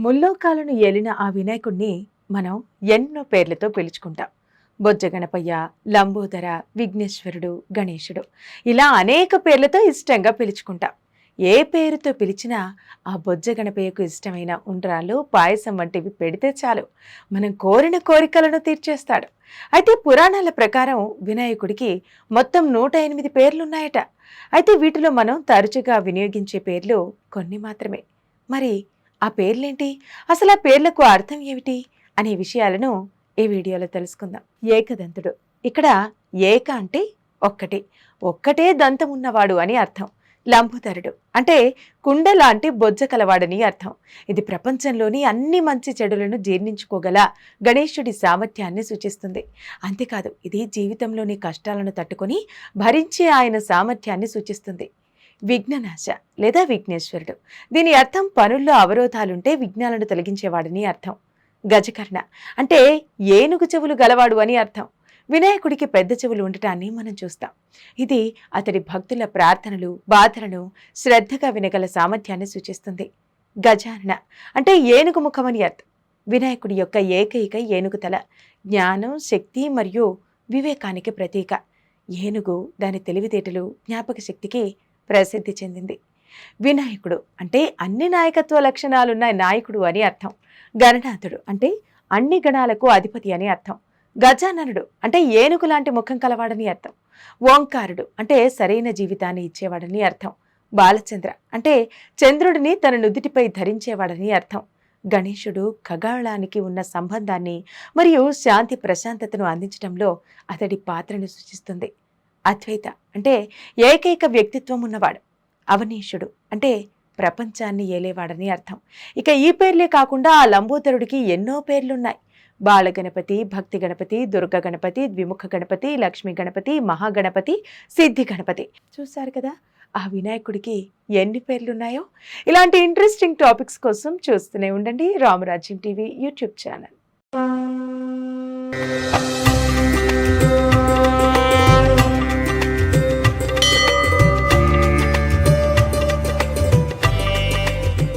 ముల్లోకాలను ఏలిన ఆ వినాయకుణ్ణి మనం ఎన్నో పేర్లతో పిలుచుకుంటాం. బొజ్జ గణపయ్య లంబోదర విఘ్నేశ్వరుడు గణేశుడు ఇలా అనేక పేర్లతో ఇష్టంగా పిలుచుకుంటాం. ఏ పేరుతో పిలిచినా ఆ బొజ్జ గణపయ్యకు ఇష్టమైన ఉండ్రాలు పాయసం వంటివి పెడితే చాలు. మనం కోరిన కోరికలను తీర్చేస్తాడు. అయితే పురాణాల ప్రకారం వినాయకుడికి మొత్తం నూట ఎనిమిది పేర్లున్నాయట. అయితే వీటిలో మనం తరచుగా వినియోగించే పేర్లు కొన్ని మాత్రమే. మరి ఆ పేర్లేంటి? అసలు ఆ పేర్లకు అర్థం ఏమిటి? అనే విషయాలను ఈ వీడియోలో తెలుసుకుందాం. ఏకదంతుడు. ఇక్కడ ఏక అంటే ఒక్కటి. ఒక్కటే దంతం ఉన్నవాడు అని అర్థం. లంబోదరుడు అంటే కుండ లాంటి బొజ్జ కలవాడని అర్థం. ఇది ప్రపంచంలోని అన్ని మంచి చెడులను జీర్ణించుకోగల గణేశుడి సామర్థ్యాన్ని సూచిస్తుంది. అంతేకాదు ఇది జీవితంలోని కష్టాలను తట్టుకొని భరించే ఆయన సామర్థ్యాన్ని సూచిస్తుంది. విఘ్ననాశ లేదా విఘ్నేశ్వరుడు. దీని అర్థం పనుల్లో అవరోధాలుంటే విఘ్నాలను తొలగించేవాడని అర్థం. గజకర్ణ. అంటే ఏనుగు చెవులు గలవాడు అని అర్థం. వినాయకుడికి పెద్ద చెవులు ఉండటాన్ని మనం చూస్తాం. ఇది అతడి భక్తుల ప్రార్థనలు బాధలను శ్రద్ధగా వినగల సామర్థ్యాన్ని సూచిస్తుంది. గజానన అంటే ఏనుగు ముఖమని అర్థం. వినాయకుడి యొక్క ఏకైక ఏనుగు తల జ్ఞానం శక్తి మరియు వివేకానికి ప్రతీక. ఏనుగు దాని తెలివితేటలు జ్ఞాపక శక్తికి ప్రసిద్ధి చెందింది. వినాయకుడు అంటే అన్ని నాయకత్వ లక్షణాలున్న నాయకుడు అని అర్థం. గణనాథుడు అంటే అన్ని గణాలకు అధిపతి అని అర్థం. గజాననుడు అంటే ఏనుగు లాంటి ముఖం కలవాడని అర్థం. ఓంకారుడు అంటే సరైన జీవితాన్ని ఇచ్చేవాడని అర్థం. బాలచంద్ర అంటే చంద్రుడిని తన నుదిటిపై ధరించేవాడని అర్థం. గణేశుడు ఖగాళానికి ఉన్న సంబంధాన్ని మరియు శాంతి ప్రశాంతతను అందించడంలో అతడి పాత్రను సూచిస్తుంది. అద్వైత అంటే ఏకైక వ్యక్తిత్వం ఉన్నవాడు. అవనీషుడు అంటే ప్రపంచాన్ని ఏలేవాడని అర్థం. ఇక ఈ పేర్లే కాకుండా ఆ లంబోదరుడికి ఎన్నో పేర్లున్నాయి. బాలగణపతి భక్తి గణపతి దుర్గ గణపతి ద్విముఖ గణపతి లక్ష్మీ గణపతి మహాగణపతి సిద్ధి గణపతి. చూశారు కదా ఆ వినాయకుడికి ఎన్ని పేర్లున్నాయో? ఇలాంటి ఇంట్రెస్టింగ్ టాపిక్స్ కోసం చూస్తూనే ఉండండి రామరాజ్యం టీవీ యూట్యూబ్ ఛానల్.